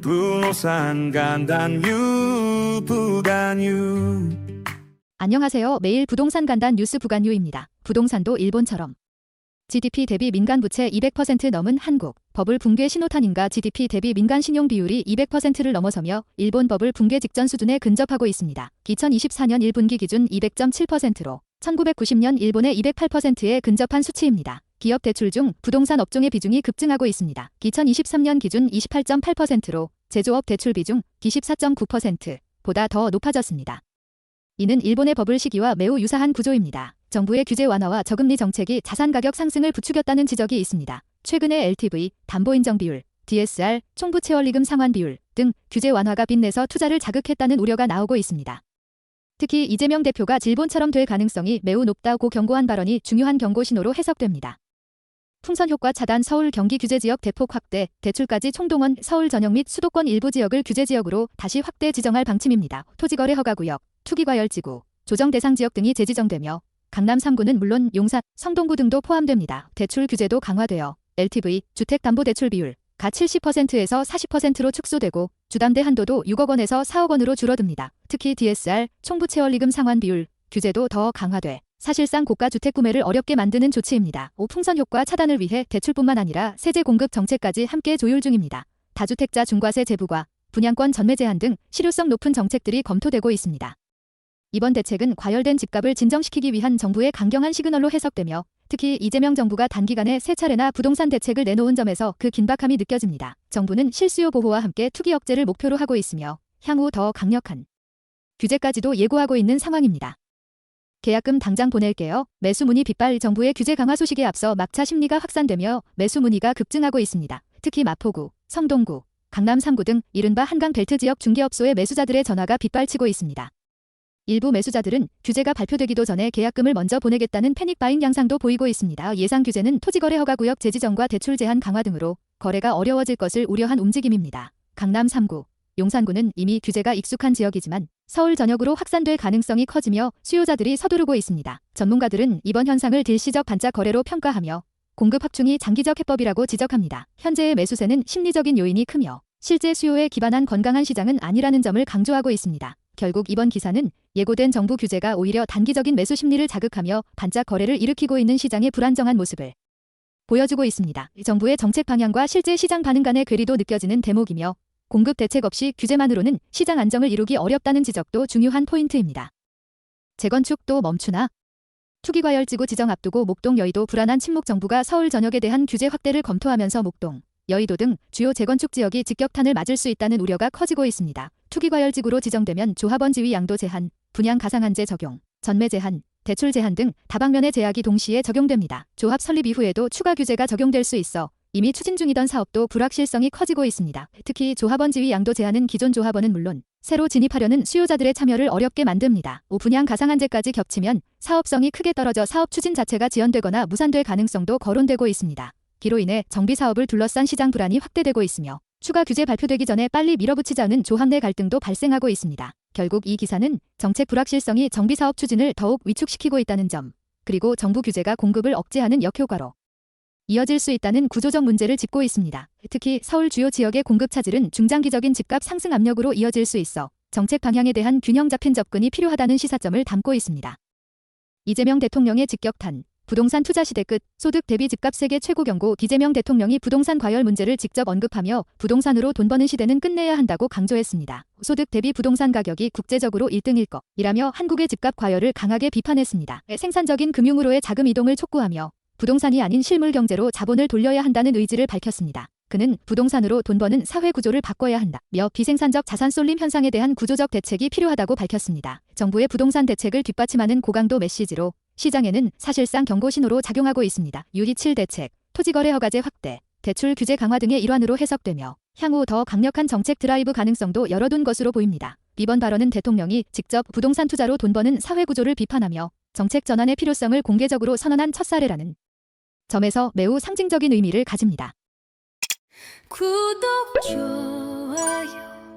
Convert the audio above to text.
부동산 간단 유 부간유 안녕하세요. 매일 부동산 간단 뉴스 부간유입니다. 부동산도 일본처럼 GDP 대비 민간 부채 200% 넘은 한국, 버블 붕괴 신호탄인가 GDP 대비 민간 신용 비율이 200%를 넘어서며 일본 버블 붕괴 직전 수준에 근접하고 있습니다. 2024년 1분기 기준 200.7%로 1990년 일본의 208%에 근접한 수치입니다. 기업 대출 중 부동산 업종의 비중이 급증하고 있습니다. 2023년 기준 28.8%로 제조업 대출 비중 24.9%보다 더 높아졌습니다. 이는 일본의 버블 시기와 매우 유사한 구조입니다. 정부의 규제 완화와 저금리 정책이 자산 가격 상승을 부추겼다는 지적이 있습니다. 최근에 LTV, 담보 인정 비율, DSR, 총부 채원리금 상환 비율 등 규제 완화가 빚내서 투자를 자극했다는 우려가 나오고 있습니다. 특히 이재명 대표가 질본처럼 될 가능성이 매우 높다고 경고한 발언이 중요한 경고 신호로 해석됩니다. 풍선 효과 차단 서울 경기 규제 지역 대폭 확대, 대출까지 총동원 서울 전역 및 수도권 일부 지역을 규제 지역으로 다시 확대 지정할 방침입니다. 토지거래 허가구역, 투기과열지구, 조정 대상 지역 등이 재지정되며 강남 3구는 물론 용산, 성동구 등도 포함됩니다. 대출 규제도 강화되어 LTV, 주택담보대출 비율, 가 70%에서 40%로 축소되고 주담대 한도도 6억 원에서 4억 원으로 줄어듭니다. 특히 DSR, 총부채원리금 상환 비율, 규제도 더 강화돼 사실상 고가 주택 구매를 어렵게 만드는 조치입니다. 오풍선 효과 차단을 위해 대출뿐만 아니라 세제 공급 정책까지 함께 조율 중입니다. 다주택자 중과세 제부과 분양권 전매 제한 등 실효성 높은 정책들이 검토되고 있습니다. 이번 대책은 과열된 집값을 진정시키기 위한 정부의 강경한 시그널로 해석되며 특히 이재명 정부가 단기간에 세 차례나 부동산 대책을 내놓은 점에서 그 긴박함이 느껴집니다. 정부는 실수요 보호와 함께 투기 억제를 목표로 하고 있으며 향후 더 강력한 규제까지도 예고하고 있는 상황입니다. 계약금 당장 보낼게요. 매수 문의 빗발 정부의 규제 강화 소식에 앞서 막차 심리가 확산되며 매수 문의가 급증하고 있습니다. 특히 마포구, 성동구, 강남 3구 등 이른바 한강 벨트 지역 중개업소의 매수자들의 전화가 빗발치고 있습니다. 일부 매수자들은 규제가 발표되기도 전에 계약금을 먼저 보내겠다는 패닉 바잉 양상도 보이고 있습니다. 예상 규제는 토지거래 허가 구역 재지정과 대출 제한 강화 등으로 거래가 어려워질 것을 우려한 움직임입니다. 강남 3구, 용산구는 이미 규제가 익숙한 지역이지만 서울 전역으로 확산될 가능성이 커지며 수요자들이 서두르고 있습니다. 전문가들은 이번 현상을 일시적 반짝 거래로 평가하며 공급 확충이 장기적 해법이라고 지적합니다. 현재의 매수세는 심리적인 요인이 크며 실제 수요에 기반한 건강한 시장은 아니라는 점을 강조하고 있습니다. 결국 이번 기사는 예고된 정부 규제가 오히려 단기적인 매수 심리를 자극하며 반짝 거래를 일으키고 있는 시장의 불안정한 모습을 보여주고 있습니다. 정부의 정책 방향과 실제 시장 반응 간의 괴리도 느껴지는 대목이며 공급 대책 없이 규제만으로는 시장 안정을 이루기 어렵다는 지적도 중요한 포인트입니다. 재건축도 멈추나? 투기과열지구 지정 앞두고 목동 여의도 불안한 침묵 정부가 서울 전역에 대한 규제 확대를 검토하면서 목동, 여의도 등 주요 재건축 지역이 직격탄을 맞을 수 있다는 우려가 커지고 있습니다. 투기과열지구로 지정되면 조합원 지위 양도 제한, 분양 가상한제 적용, 전매 제한, 대출 제한 등 다방면의 제약이 동시에 적용됩니다. 조합 설립 이후에도 추가 규제가 적용될 수 있어 이미 추진 중이던 사업도 불확실성이 커지고 있습니다. 특히 조합원 지위 양도 제한은 기존 조합원은 물론 새로 진입하려는 수요자들의 참여를 어렵게 만듭니다. 오분양 가상한제까지 겹치면 사업성이 크게 떨어져 사업 추진 자체가 지연되거나 무산될 가능성도 거론되고 있습니다. 기로 인해 정비 사업을 둘러싼 시장 불안이 확대되고 있으며 추가 규제 발표되기 전에 빨리 밀어붙이자는 조합 내 갈등도 발생하고 있습니다. 결국 이 기사는 정책 불확실성이 정비 사업 추진을 더욱 위축시키고 있다는 점, 그리고 정부 규제가 공급을 억제하는 역효과로 이어질 수 있다는 구조적 문제를 짚고 있습니다. 특히 서울 주요 지역의 공급 차질은 중장기적인 집값 상승 압력으로 이어질 수 있어 정책 방향에 대한 균형 잡힌 접근이 필요하다는 시사점을 담고 있습니다. 이재명 대통령의 직격탄, 부동산 투자 시대 끝, 소득 대비 집값 세계 최고 경고 이재명 대통령이 부동산 과열 문제를 직접 언급하며 부동산으로 돈 버는 시대는 끝내야 한다고 강조했습니다. 소득 대비 부동산 가격이 국제적으로 1등일 것이라며 한국의 집값 과열을 강하게 비판했습니다. 생산적인 금융으로의 자금 이동을 촉구하며 부동산이 아닌 실물 경제로 자본을 돌려야 한다는 의지를 밝혔습니다. 그는 부동산으로 돈 버는 사회 구조를 바꿔야 한다 며 비생산적 자산 쏠림 현상에 대한 구조적 대책이 필요하다고 밝혔습니다. 정부의 부동산 대책을 뒷받침하는 고강도 메시지로 시장에는 사실상 경고 신호로 작용하고 있습니다. 유리7 대책, 토지거래 허가제 확대, 대출 규제 강화 등의 일환으로 해석되며 향후 더 강력한 정책 드라이브 가능성도 열어둔 것으로 보입니다. 이번 발언은 대통령이 직접 부동산 투자로 돈 버는 사회 구조를 비판하며 정책 전환의 필요성을 공개적으로 선언한 첫 사례라는 점에서 매우 상징적인 의미를 가집니다. 구독, 좋아요,